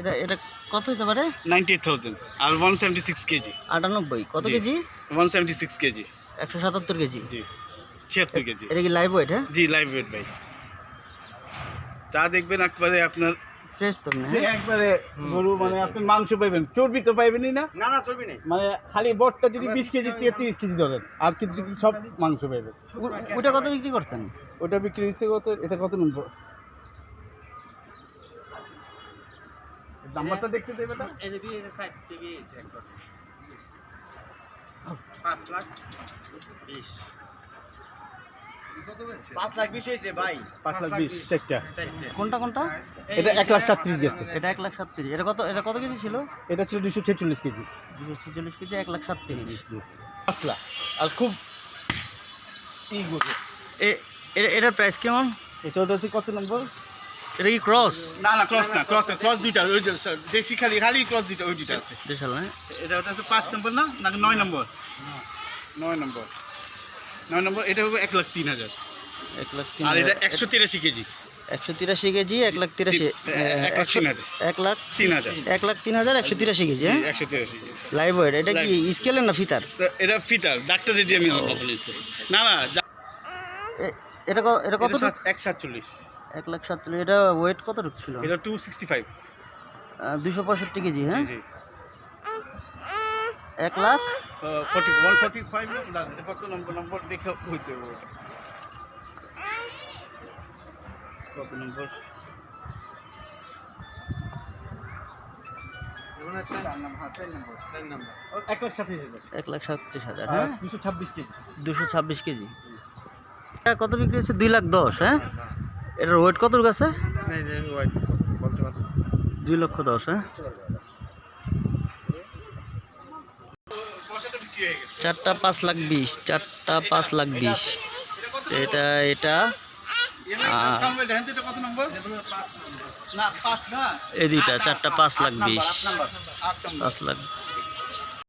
এটা এটা কত হতে পারে? নাইনটি থাউজেন্ড আর ওয়ান সেভেন্টি সিক্স কেজি। আটানব্বই। কত kg? One seventy six kg. একশো সাতাত্তর কেজি। জি। ছিয়াত্তর কেজি। এটা কি লাইভ ওয়েট হ্যাঁ? জি লাইভ ওয়েট ভাই। তা দেখবেন একবারে আপনার ফ্রেশ তো না একবারে গরু মানে আপনি মাংস পাইবেন। চর্বি তো পাইবেনই না। না না চর্বি নেই। মানে খালি বটটা যদি বিশ কেজি থেকে তিরিশ কেজি ধরেন আর কিছু সব মাংস পাইবেন। ওটা কত বিক্রি করছেন? ওটা বিক্রি হচ্ছে কত এটা কত নম্বর? নাম্বারটা দেখতে দেবে না? এই যে বিয়ে সাইড থেকে একবার। পাঁচ লাখ বিশ। পাঁচ লাখ বিশ হয়েছে ভাই। পাঁচ লাখ বিশ চারটা। কোনটা কোনটা? এটা এক লাখ সাতত্রিশ গেছে। এটা এক লাখ সাতত্রিশ। এটা কত এটা কত কেজি ছিল? এটা ছিল দুশো ছেচল্লিশ কেজি। দুশো ছেচল্লিশ কেজি এক লাখ সাতত্রিশ। পাতলা আর খুব ই এটার প্রাইস কেমন? এটা হচ্ছে কত নম্বর? এটা কি ক্রস না না ক্রস না ক্রস না ক্রস দুইটা ওই যে দেশি খালি খালি ক্রস দুইটা ওই দুইটা আছে। দেশাল হ্যাঁ? এটা ওটা হচ্ছে পাঁচ নম্বর না নাকি নয় নম্বর? নয় নম্বর। নয় নম্বর এটা হবে এক লাখ তিন হাজার। এক লাখ তিন আর এটা একশো তিরাশি কেজি। একশো তিরাশি কেজি এক লাখ তিরাশি এক লাখ একশো তিন হাজার। এক লাখ তিন হাজার। এক লাখ তিন হাজার একশো তিরাশি কেজি হ্যাঁ? একশো তিরাশি কেজি। লাইভ ওয়েট এটা কি স্কেলের না ফিতার? এটা ফিতার ডাক্তার রেডি আমি বলেছি না না এটা এটা কত? সাত- এক সাতচল্লিশ। এক লাখ সাতচল্লিশ। এটা ওয়েট কত ছিল? এটা টু সিক্সটি ফাইভ দুশো পঁয়ষট্টি কেজি হ্যাঁ? এক লাখ? ফর্টি ওয়ান ফর্টি ফাইভ কত নম্বর নম্বর দেখে হইতে কত নম্বর এক লাখ সাতত্রিশ হাজার। হ্যাঁ হ্যাঁ? দুশো ছাব্বিশ কেজি। দুশো ছাব্বিশ কেজি। কত বিক্রি হচ্ছে? দুই লাখ দশ হ্যাঁ? এটার ওয়েট কত আছে? দুই লক্ষ দশ হ্যাঁ? চারটা পাঁচ লাখ বিশ চারটা পাঁচ লাখ বিশ। এটা এটা এই দুইটা চারটা পাঁচ লাখ বিশ। পাঁচ লাখ।